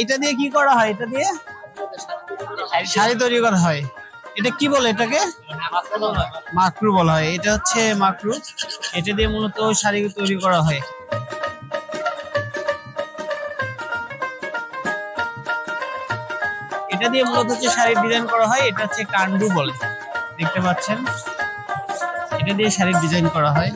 এটা দিয়ে কি করা হয়? এটা দিয়ে শাড়ি তৈরি করা হয়। এটা কি বলে এটাকে? মাকরু বলা হয়। এটা হচ্ছে মাকরু। এটা দিয়ে মূলত শাড়ি তৈরি করা হয়। এটা দিয়ে মূলত হচ্ছে শাড়ির ডিজাইন করা হয়। এটা হচ্ছে কান্ডু বলে। দেখতে পাচ্ছেন? এটা দিয়ে শাড়ির ডিজাইন করা হয়।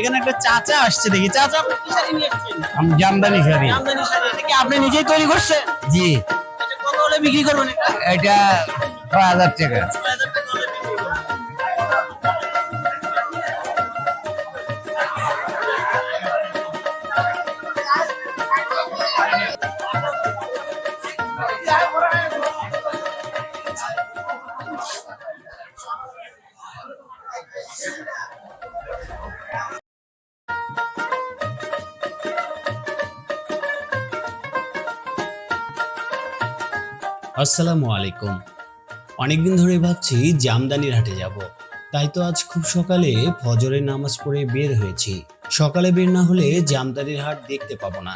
এখানে একটা চাচা আসছে দেখি। চাচা আপনি কি শাড়ি নিয়ে আসছেন আমি জামদানি শাড়ি। জামদানি শাড়ি। এটা কি আপনি নিজেই তৈরি করছেন? জি। এটা কত হলে বিক্রি করবেন এটা? এটা ছয় হাজার টাকা। আসসালামু আলাইকুম। অনেকদিন ধরে ভাবছি জামদানির হাটে যাব। তাই তো আজ খুব সকালে ফজরের নামাজ পড়ে বের হয়েছি। সকালে বের না হলে জামদানির হাট দেখতে পাবো না।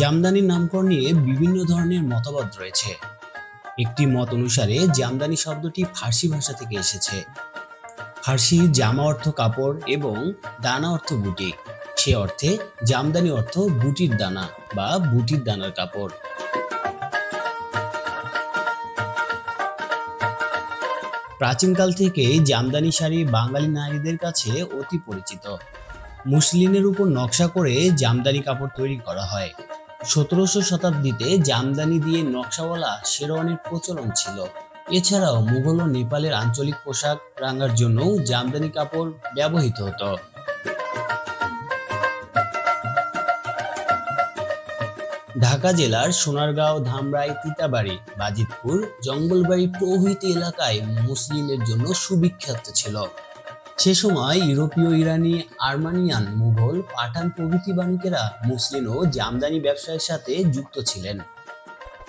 জামদানির নামকরণ নিয়ে বিভিন্ন ধরনের মতবাদ রয়েছে। একটি মত অনুসারে জামদানি শব্দটি ফার্সি ভাষা থেকে এসেছে। ফার্সি জামা অর্থ কাপড় এবং দানা অর্থ বুটি। সে অর্থে জামদানি অর্থ বুটির দানা বা বুটির দানার কাপড়। প্রাচীনকাল থেকে জামদানি শাড়ি বাঙালি নারীদের কাছে অতি পরিচিত। মুসলিনের উপর নকশা করে জামদানি কাপড় তৈরি করা হয়। সতেরোশো শতাব্দীতে জামদানি দিয়ে নকশাওয়ালা শেরওয়ানির প্রচলন ছিল। এছাড়াও মুঘল ও নেপালের আঞ্চলিক পোশাক রাঙার জন্যও জামদানি কাপড় ব্যবহৃত হতো। ঢাকা জেলার সোনারগাঁও, ধামরাই, তিতাবাড়ি, বাজিতপুর, জঙ্গলবাড়ি প্রভৃতি এলাকায় মুসলিমের জন্য সুবিখ্যাত ছিল। সে সময় ইউরোপীয় ইরানি, আর্মানিয়ান, মুঘল, পাঠান প্রভৃতি বাণিকেরা মুসলিম ও জামদানি ব্যবসায়ের সাথে যুক্ত ছিলেন।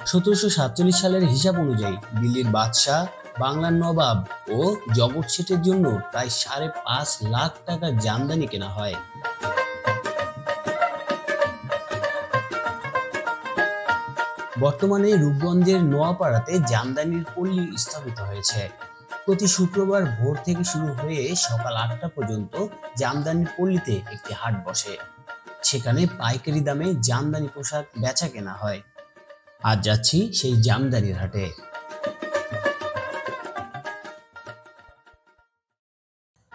সতেরোশো সাতচল্লিশ সালের হিসাব অনুযায়ী দিল্লির বাদশাহ, বাংলার নবাব ও জগৎ শেঠের জন্য প্রায় সাড়ে পাঁচ লাখ টাকার জামদানি কেনা হয়। বর্তমানে রূপগঞ্জের নোয়াপাড়াতে জামদানির পল্লী স্থাপিত হয়েছে। প্রতি শুক্রবার ভোর থেকে শুরু হয়ে সকাল আটটা পর্যন্ত জামদানির পল্লীতে একটি হাট বসে। সেখানে পাইকারি দামে জামদানি পোশাক বেচা কেনা হয়। আজ যাচ্ছি সেই জামদানির হাটে।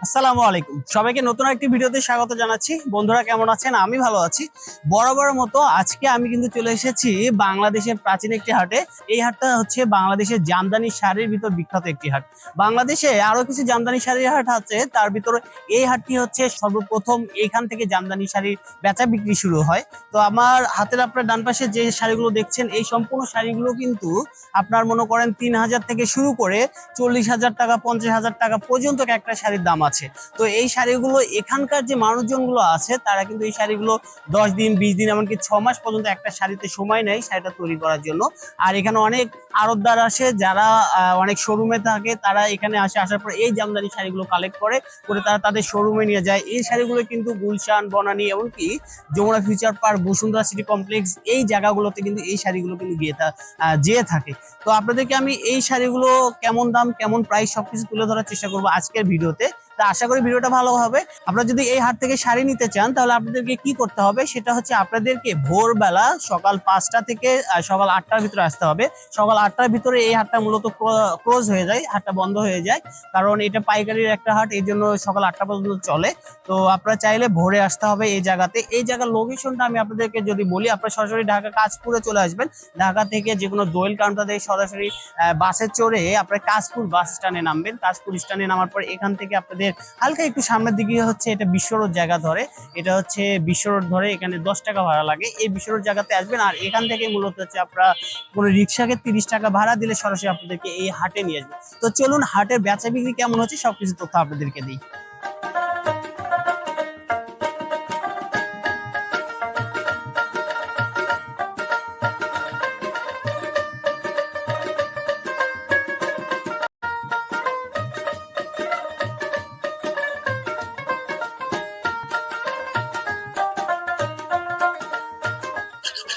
আসসালামু আলাইকুম। সবাইকে নতুন একটি ভিডিওতে স্বাগত জানাচ্ছি। বন্ধুরা কেমন আছেন? আমি ভালো আছি। বরাবর মতো আজকে আমি কিন্তু চলে এসেছি বাংলাদেশের প্রাচীন একটি হাটে। এই হাটটা হচ্ছে বাংলাদেশের জামদানি শাড়ির ভিতর বিখ্যাত একটি হাট। বাংলাদেশে আরও কিছু জামদানি শাড়ির হাট আছে। তার ভিতরে এই হাটটি হচ্ছে সর্বপ্রথম এখান থেকে জামদানি শাড়ির বেচা বিক্রি শুরু হয়। তো আমার হাতের আপনার ডান পাশে যে শাড়িগুলো দেখছেন, এই সম্পূর্ণ শাড়িগুলো কিন্তু আপনার মনে করেন তিন হাজার থেকে শুরু করে চল্লিশ হাজার টাকা, পঞ্চাশ হাজার টাকা পর্যন্ত একটা শাড়ির দাম আছে। তো এই শাড়িগুলো, এখানকার যে মানুষজনগুলো আছে, তারা কিন্তু এই শাড়িগুলো দশ দিন, বিশ দিন, এমনকি ছ মাস পর্যন্ত একটা শাড়িতে সময় নেয় শাড়িটা তৈরি করার জন্য। আর এখানে অনেক আড়তদার আসে, যারা অনেক শোরুমে থাকে, তারা এখানে আসে, আসার পর এই জামদানি শাড়িগুলো কালেক্ট করে করে তারা তাদের শোরুমে নিয়ে যায়। এই শাড়িগুলো কিন্তু গুলশান, বনানি, এমনকি Jamuna future park Bashundhara city complex এই জায়গাগুলোতে কিন্তু এই শাড়িগুলো কিন্তু গিয়ে যেয়ে থাকে। তো আপনাদেরকে আমি এই শাড়িগুলো কেমন দাম, কেমন প্রাইস সবকিছু তুলে ধরার চেষ্টা করব আজকের ভিডিওতে। আশা করি ভিডিওটা ভালো হবে। আপনারা যদি এই হাট থেকে শাড়ি নিতে চান, তাহলে আপনাদেরকে কি করতে হবে? সেটা হচ্ছে আপনাদেরকে ভোরবেলা সকাল পাঁচটা থেকে সকাল আটটার ভিতরে আসতে হবে। সকাল আটটার ভিতরে এই হাটটা মূলত ক্লোজ হয়ে যায়, হাটটা বন্ধ হয়ে যায়। কারণ এটা পাইকারির একটা হাট, এই জন্য সকাল আটটা পর্যন্ত চলে। তো আপনারা চাইলে ভোরে আসতে হবে এই জায়গাতে। এই জায়গার লোকেশনটা আমি আপনাদেরকে যদি বলি, আপনারা সরাসরি ঢাকা কাজপুরে চলে আসবেন। ঢাকা থেকে যে কোনো দোয়েল কাউন্টার থেকে সরাসরি বাসে চড়ে আপনার কাজপুর বাস স্ট্যান্ডে নামবেন। কাজপুর স্ট্যান্ডে নামার পর এখান থেকে আপনাদের হাটের হালকা একটু সামনের দিকে হচ্ছে এটা বিশ্ব রোড জায়গা ধরে। এটা হচ্ছে বিশ্ব রোড ধরে এখানে দশ টাকা ভাড়া লাগে। এই বিশ্ব রোড জায়গাতে আসবেন আর এখান থেকে মূলত হচ্ছে আপনারা কোনো রিক্সাকে তিরিশ টাকা ভাড়া দিলে সরাসরি আপনাদেরকে এই হাটে নিয়ে আসবেন। তো চলুন হাটের বেচা বিক্রি কেমন হচ্ছে সবকিছু তথ্য আপনাদেরকে দিই।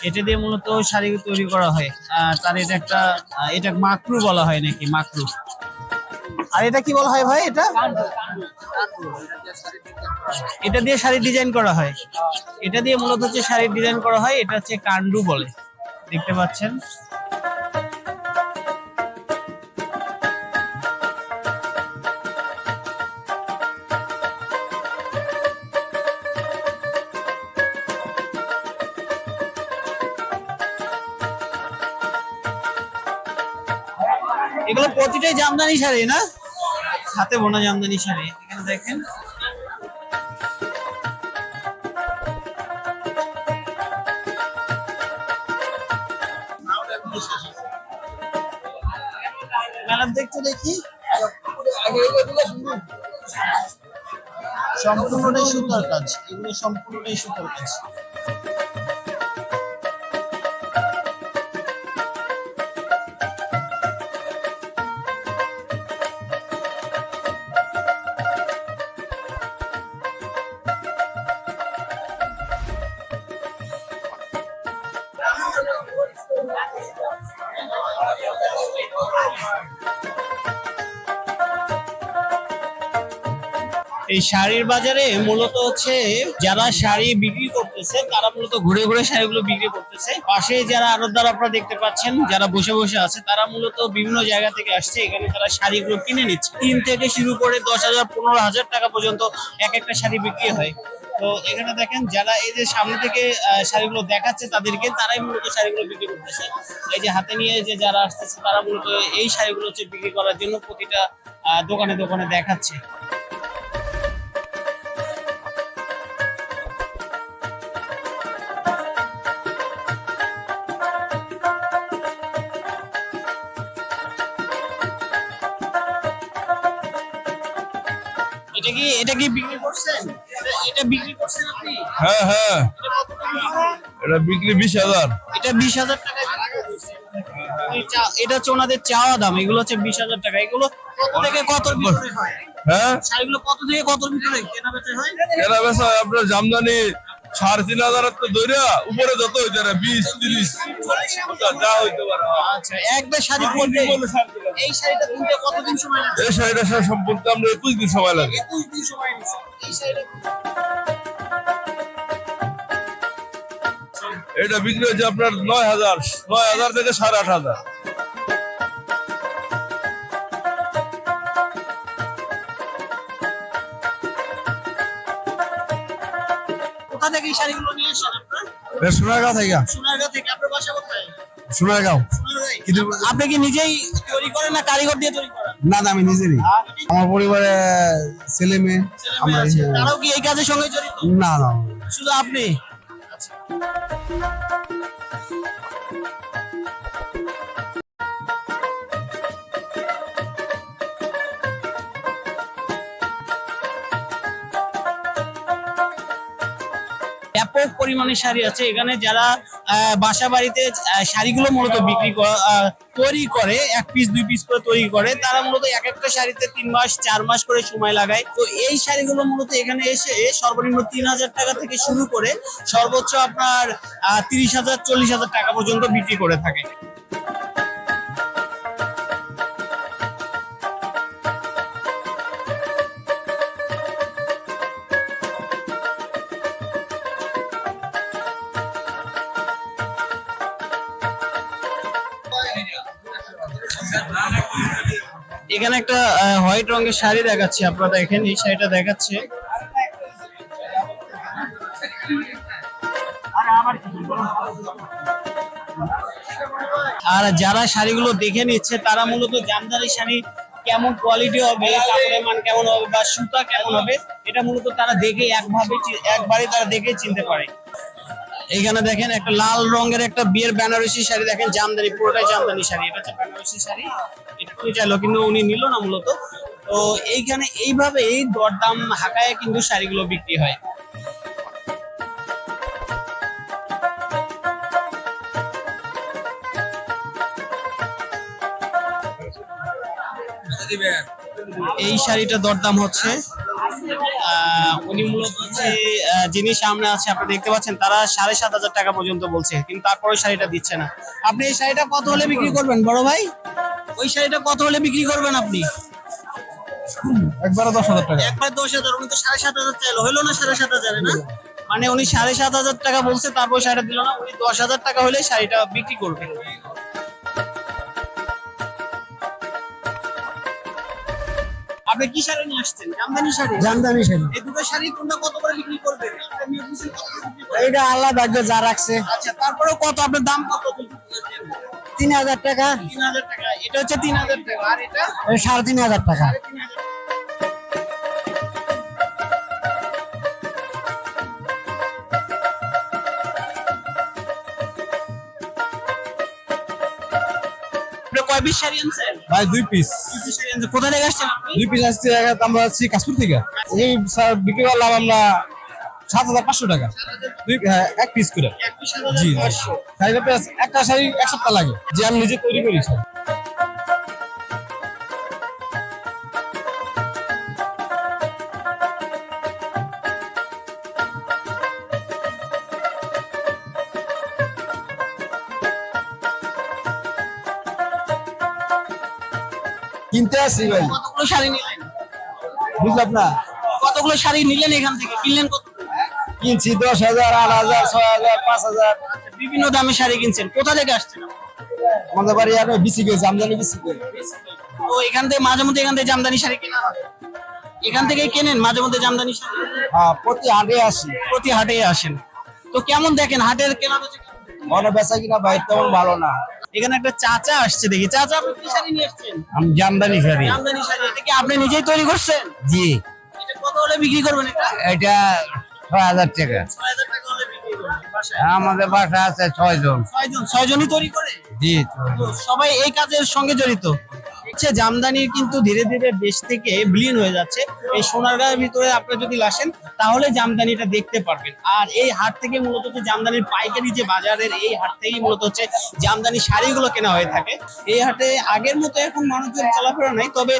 এটা দিয়ে মূলত শাড়ি তৈরি করা হয়। আহ, তার এটা একটা এটা মাকরু বলা হয় নাকি মাকরু। আর এটা কি বলা হয় ভাই এটা? এটা দিয়ে শাড়ি ডিজাইন করা হয়। এটা দিয়ে মূলত হচ্ছে শাড়ি ডিজাইন করা হয় এটা হচ্ছে কান্ডু বলে। দেখতে পাচ্ছেন? এগুলো প্রতিটাই জামদানি শাড়ি, না? হাতে বোনা জামদানি শাড়ি, এখানে দেখেন। দেখতে দেখি। সম্পূর্ণটাই সুতার কাজ, এগুলো সম্পূর্ণটাই সুতার কাজ। এই শাড়ির বাজারে মূলত হচ্ছে যারা শাড়ি বিক্রি করতেছে, তারা মূলত ঘুরে ঘুরে শাড়িগুলো বিক্রি করতেছে। পাশে যারা আরতদার আপনারা দেখতে পাচ্ছেন, যারা বসে বসে আছে, তারা মূলত বিভিন্ন জায়গা থেকে আসছে। এখানে তারা শাড়িগুলো কিনে নিচ্ছে। তিন থেকে শুরু করে দশ হাজার, পনেরো হাজার টাকা পর্যন্ত এক একটা শাড়ি বিক্রি হয়। তো এখানে দেখেন, যারা এই যে সামনে থেকে শাড়িগুলো দেখাচ্ছে তাদেরকে, তারাই মূলত শাড়িগুলো বিক্রি করতেছে। এই যে হাতে নিয়ে যে যারা আসতেছে, তারা মূলত এই শাড়িগুলো হচ্ছে বিক্রি করার জন্য প্রতিটা দোকানে দোকানে দেখাচ্ছে। এটা কি এটা কি বিক্রি করছেন? এটা- এটা বিক্রি করছেন আপনি? হ্যাঁ হ্যাঁ। এটা বিক্রি? বিশ হাজার। এটা বিশ হাজার টাকা এটা হচ্ছে ওনাদের চাওয়া দাম এগুলো হচ্ছে বিশ হাজার টাকা। এগুলো কত থেকে কত ভিতরে হয়? হ্যাঁ? শাড়িগুলো কত থেকে কত ভিতরে কেনা বেচা হয়? কেনা বেচা আপনার জামদানি সাড়ে তিন হাজার তো দইরা উপরে যত হইতে পারে বিশ তিরিশ যা হইতে পারে। আচ্ছা একটা শাড়ি এই শাড়িটা কিনতে কতদিন সময় লাগে এই শাড়িটা আমরা একুশ দিন সময় লাগে। একুশ দিন সময় এই শাড়িটা এটা বিক্রি হচ্ছে আপনার নয় হাজার নয় হাজার থেকে সাড়ে আট হাজার। থেকে এই শাড়িগুলো নিয়ে এসেছেন আপনারা? সোনারগাঁও থেকে। সোনারগাঁও থেকে। আপনার বাসা কোথায়? সোনারগাঁও। আপনি কি নিজেই তৈরি করেন না কারিগর দিয়ে তৈরি করেন? না না আমি নিজেরই। আমার পরিবারে ছেলে মেয়ে আমরা। হ্যাঁ। তারাও কি এই কাজের সঙ্গে জড়িত? না না। শুধু আপনি? পরিমাণে শাড়ি আছে। এখানে যারা বাসা বাড়িতে শাড়িগুলো মূলত বিক্রি তৈরি করে, এক পিস দুই পিস করে তৈরি করে, তারা মূলত এক একটা শাড়িতে তিন মাস, চার মাস করে সময় লাগায়। তো এই শাড়িগুলো মূলত এখানে এসে সর্বনিম্ন তিন হাজার টাকা থেকে শুরু করে সর্বোচ্চ আপনার তিরিশ হাজার, চল্লিশ হাজার টাকা পর্যন্ত বিক্রি করে থাকে। এখানে একটা হোয়াইট রঙের শাড়ি দেখাচ্ছি, আপনারা দেখেন, এই শাড়িটা দেখাচ্ছে। আর যারা শাড়িগুলো দেখে নিচ্ছে, তারা মূলত জামদানি শাড়ি কেমন কোয়ালিটি হবে, কাপড়ের মান কেমন হবে বা সুতা কেমন হবে, এটা মূলত তারা দেখে একভাবে একবারে তারা দেখে চিনতে পারে। এইখানে দেখেন একটা লাল রঙের একটা বিয়ের বেনারসি শাড়ি, দেখেন জামদানি, পুরোটাই জামদানি শাড়ি। এটা হচ্ছে বেনারসি শাড়ি। উনি চাইলো, কিন্তু উনি নিল না মূলত। তো এইখানে এইভাবে এই দরদাম হাঁকায় কিন্তু শাড়িগুলো বিক্রি হয়। এই শাড়িটা দরদাম হচ্ছে। উনি মূলত যিনি সামনে আছে আপনি দেখতে পাচ্ছেন তারা সাড়ে সাত হাজার টাকা পর্যন্ত বলছে কিন্তু তারপরে শাড়িটা দিচ্ছে না। আপনি এই শাড়িটা কত হলে বিক্রি করবেন বড় ভাই? ওই শাড়িটা কত হলে বিক্রি করবেন আপনি? একবারে দশ হাজার টাকা। একবার দশ হাজার উনি তো সাড়ে সাত হাজার চাইলো। হলো না সাড়ে সাত হাজারে না? মানে উনি সাড়ে সাত হাজার টাকা বলছে তারপর শাড়িটা দিল না উনি দশ হাজার টাকা হলে শাড়িটা বিক্রি করবে। আপনি কি শাড়ি নিয়ে আসছেন? জামদানি শাড়ি? জামদানি শাড়ি। এই দুটো শাড়ি কোনটা কত করে বিক্রি করবেন? আল্লাহ ভাগ্য যা রাখছে। আচ্ছা তারপরেও কত? আপনার দাম কত তিন হাজার টাকা। তিন হাজার টাকা। এটা হচ্ছে তিন হাজার টাকা। আর এটা? সাড়ে তিন হাজার টাকা। কয় পিস শাড়ি আনছেন? ভাই দুই পিস কোথা থেকে আসছেন? দুই পিস আসছে আমরা আসছি কাশ্মীর থেকে। এই স্যার বিক্রি করলাম আমরা সাত হাজার পাঁচশো টাকা। দুই হ্যাঁ, এক পিস করে। এক জি শাড়িটা পেয়ে একটা শাড়ি এক সপ্তাহ লাগে। যে আমি নিজে তৈরি করি শাড়ি। কিনতে আসি ভাই। কতগুলো শাড়ি নিলেন? বুঝলাম না। কতগুলো শাড়ি নিলেন এখান থেকে? কিনলেন কত? কিনছি দশ হাজার আট হাজার ছয় হাজার পাঁচ হাজার। বিভিন্ন দামে শাড়ি কিনছেন। কোথা থেকে আসছেন? আমাদের বাড়ি আর বিসি গেছে আমদানি বিসি তো এখান থেকে মাঝে মধ্যে এখান থেকে জামদানি শাড়ি কেনা হয়? এখান থেকে কেনেন মাঝে মধ্যে জামদানি শাড়ি? হ্যাঁ প্রতি হাটে আসি। প্রতি হাটে আসেন। তো কেমন দেখেন? হাটের কেনা? মনে বেচা কিনা বাইর তেমন ভালো না। এখানে একটা চাচা আসছে দেখি। চাচা আপনি কি শাড়ি নিয়ে আসছেন আমি জামদানি শাড়ি। জামদানি শাড়ি। এটা কি আপনি নিজেই তৈরি করছেন? জি। এটা কত হলে বিক্রি করবেন এটা? এটা ছয় হাজার টাকা। ছয় হাজার টাকা হলে বিক্রি করবেন আমাদের বাসা আছে ছয় জন ছয়জন। ছয়জনই তৈরি করে? জি সবাই এই কাজের সঙ্গে জড়িত? হচ্ছে জামদানি কিন্তু ধীরে ধীরে দেশ থেকে বিলীন হয়ে যাচ্ছে। এই সোনারগাঁয়ের ভিতরে আপনি যদি আসেন, তাহলে জামদানিটা দেখতে পারবেন। আর এই হাট থেকে মূলত হচ্ছে জামদানির পাইকারি যে বাজারের এই হাট থেকেই মূলত হচ্ছে জামদানি শাড়িগুলো কেনা হয়ে থাকে। এই হাটে আগের মতো এখন মানুষজন চলাফেরা নাই, তবে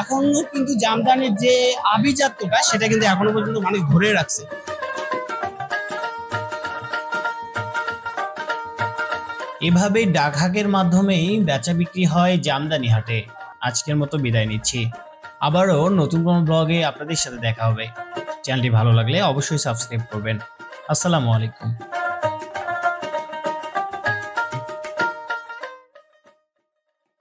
এখনও কিন্তু জামদানির যে আভিজাত্যটা, সেটা কিন্তু এখনও পর্যন্ত মানুষ ধরে রাখছে। এভাবেই ডাকহাকের মাধ্যমেই বেচা বিক্রি হয় জামদানি হাটে। আজকের মতো বিদায় নিচ্ছি। আবারও নতুন কোনো ব্লগে আপনাদের সাথে দেখা হবে। চ্যানেলটি ভালো লাগলে অবশ্যই সাবস্ক্রাইব করবেন। আসসালামু আলাইকুম।